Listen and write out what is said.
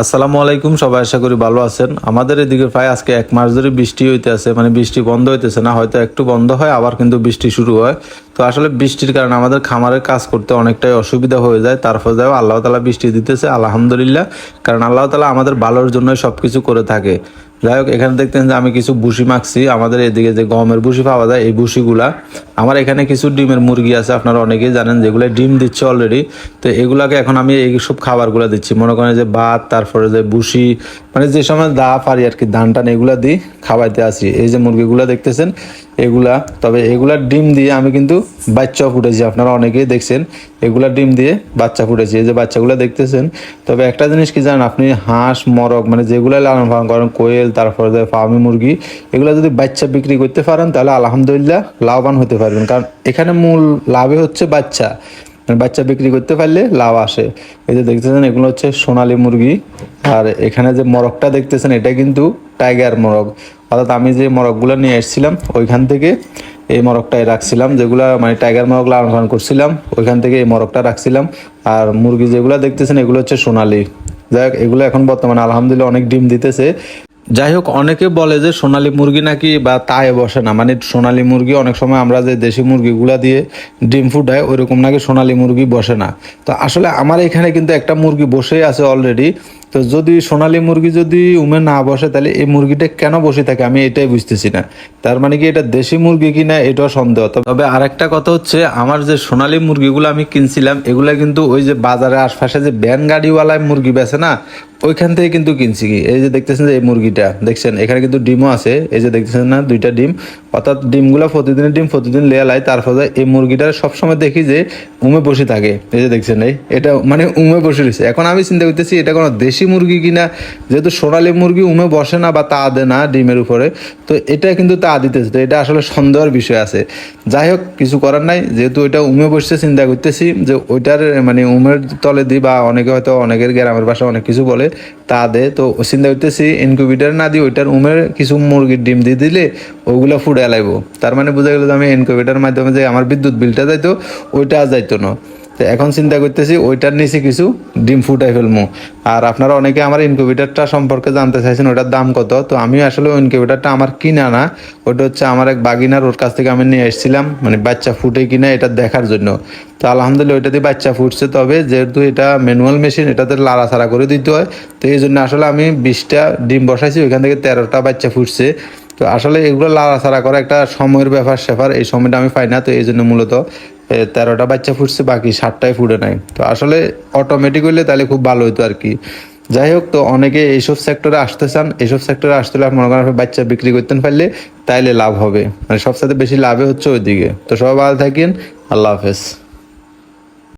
আসসালামু আলাইকুম, সবাই আশা করি ভালো আছেন। আমাদের এদিকে প্রায় আজকে এক মাস ধরে বৃষ্টি হইতে আছে মানে বৃষ্টি বন্ধ হইতেছে না, হয়তো একটু বন্ধ হয়, আবার কিন্তু বৃষ্টি শুরু হয়। তো আসলে বৃষ্টির কারণে আমাদের খামারের কাজ করতে অনেকটাই অসুবিধা হয়ে যায় তারপর যাও আল্লাহ তালা বৃষ্টি দিতেছে, আলহামদুলিল্লাহ। কারণ আল্লাহ তালা আমাদের ভালোর জন্যই সব কিছু করে থাকে। যাই হোক, এখানে দেখতেন যে আমি কিছু বুসি মাখছি, আমাদের এদিকে যে গমের বুসি পাওয়া যায়, এই বুসিগুলা আমার এখানে কিছু ডিমের মুরগি আছে, আপনারা অনেকেই জানেন যেগুলো ডিম দিচ্ছে অলরেডি তো এগুলাকে এখন আমি এই সব খাবারগুলো দিচ্ছি। মনে করেন যে ভাত, তারপরে যে বুসি মানে যে সময় দা পারি আর কি, ধান টান এগুলা দিই, খাওয়াইতে আসি। এই যে মুরগিগুলো দেখতেছেন, এগুলা, তবে এগুলার ডিম দিয়ে আমি কিন্তু বাচ্চা ফুটেছি আপনারা অনেকেই দেখছেন এগুলার ডিম দিয়ে বাচ্চা ফুটেছি এই যে বাচ্চাগুলো দেখতেছেন, তবে একটা জিনিস কি জানেন, আপনি হাঁস মরক মানে যেগুলো লালন পালন করেন, কোয়েল, তারপরে ফার্মি মুরগি, এগুলো যদি বাচ্চা বিক্রি করতে পারেন, তাহলে আলহামদুলিল্লাহ লাভবান হতে পারবেন। কারণ এখানে মূল লাভে হচ্ছে বাচ্চা। মানে বাচ্চা বিক্রি করতে পারলে লাভ আসে। এই যে দেখতেছেন, এগুলো হচ্ছে সোনালি মুরগি। আর এখানে যে মরকটা দেখতেছেন, এটা কিন্তু টাইগার মরক অর্থাৎ আমি যে মরকগুলো নিয়ে এসেছিলাম, ওইখান থেকে এই মরকটাই রাখছিলাম। যেগুলো মানে টাইগার মরক লালন পালন করছিলাম, ওইখান থেকে এই মরকটা রাখছিলাম। আর মুরগি যেগুলো দেখতেছেন, এগুলো হচ্ছে সোনালি। যাই এগুলো এখন বর্তমানে আলহামদুলিল্লাহ অনেক ডিম দিতেছে। যাই হোক অনেকে বলে যে সোনালি মুরগি নাকি বা তায়ে বসে না। মানে সোনালি মুরগি অনেক সময় আমরা যে দেশি মুরগিগুলা দিয়ে ডিম ফুটাই, ওইরকম নাকি সোনালি মুরগি বসে না। তো আসলে আমার এখানে কিন্তু একটা মুরগি বসেই আছে অলরেডি তো যদি সোনালি মুরগি যদি উমে না বসে, তাহলে এই মুরগিটা কেন বসে থাকে আমি এটাই বুঝতেছি না। তার মানে কি এটা দেশি মুরগি কিনা এটাও সন্দেহ। তবে আরেকটা কথা হচ্ছে, আমার যে সোনালি মুরগিগুলো আমি কিনছিলাম, এগুলা কিন্তু ওই যে বাজারে আশপাশে যে ব্যান গাড়িওয়ালায় মুরগি বেছে না ওইখান থেকে কিন্তু কিনছি কি? এই যে দেখতেছেন যে এই মুরগিটা, দেখছেন? এখানে কিন্তু ডিমও আছে। এই যে দেখতেছেন না, দুইটা ডিম। অর্থাৎ ডিমগুলো প্রতিদিনের ডিম, প্রতিদিন লেয়া লাই তারপরে এই মুরগিটা সবসময় দেখি যে উমে বসে থাকে। এই যে দেখছেন, এই এটা মানে উমে বসে রয়েছে। এখন আমি চিন্তা করতেছি, এটা কোনো দেশি মুরগি কিনা? যেহেতু সোনালি মুরগি উমে বসে না বা তা দেয় না ডিমের উপরে, তো এটা কিন্তু তা দিতেছে। তো এটা আসলে সন্দেহের বিষয় আছে। যাই হোক, কিছু করার নাই। যেহেতু ওইটা উমে বসছে, চিন্তা করতেছি যে ওইটার মানে উমের তলে দিই বা অনেকে হয়তো অনেকের গ্রামের ভাষা অনেক কিছু বলে তা দে তো চিন্তা করতেছি ইনকিউবেটার না দিয়ে ওইটার উমের কিছু মুরগির ডিম দিয়ে দিলে ওগুলো ফুড এলাইব তার মানে বোঝা গেল যে আমি ইনকিউবেটার মাধ্যমে যে আমার বিদ্যুৎ বিলটা যাইতো, ওইটা যাইতো না। তো এখন চিন্তা করতেছি ওইটার নিচে কিছু ডিম ফুটাই ফেলব আর আপনারা অনেকে আমার ইনকিউবেটারটা সম্পর্কে জানতে চাইছেন, ওটার দাম কত? তো আমি আসলে ওই ইনকিউবেটারটা আমার কিনা না, ওটা হচ্ছে আমার এক বাগিনার, ওর কাছ থেকে আমি নিয়ে এসেছিলাম মানে বাচ্চা ফুটে কিনা এটা দেখার জন্য। তো আলহামদুলিল্লাহ ওইটা দিয়ে বাচ্চা ফুটছে, তবে যেহেতু এটা ম্যানুয়াল মেশিন এটাতে লাড়াছাড়া করে দিতে হয়, তো এই জন্য আসলে আমি বিশটা ডিম বসাইছি, ওইখান থেকে তেরোটা বাচ্চা ফুটছে। তো আসলে এগুলো লাড়াছাড়া করা একটা সময়ের ব্যাপার স্যাপার এই সময়টা আমি পাই না, তো এই জন্য মূলত তেরোটা বাচ্চা ফুটছে, বাকি সাতটায় ফুটে নাই। তো আসলে অটোমেটিক হইলে তাহলে খুব ভালো হতো আর কি। যাই হোক, তো অনেকে এইসব সেক্টরে আসতে চান, এইসব সেক্টরে আসতে হলে মনে করেন বাচ্চা বিক্রি করতেন পারলে তাইলে লাভ হবে। মানে সবসাথে বেশি লাভে হচ্ছে ওইদিকে। তো সবাই ভালো থাকেন, আল্লাহ হাফেজ।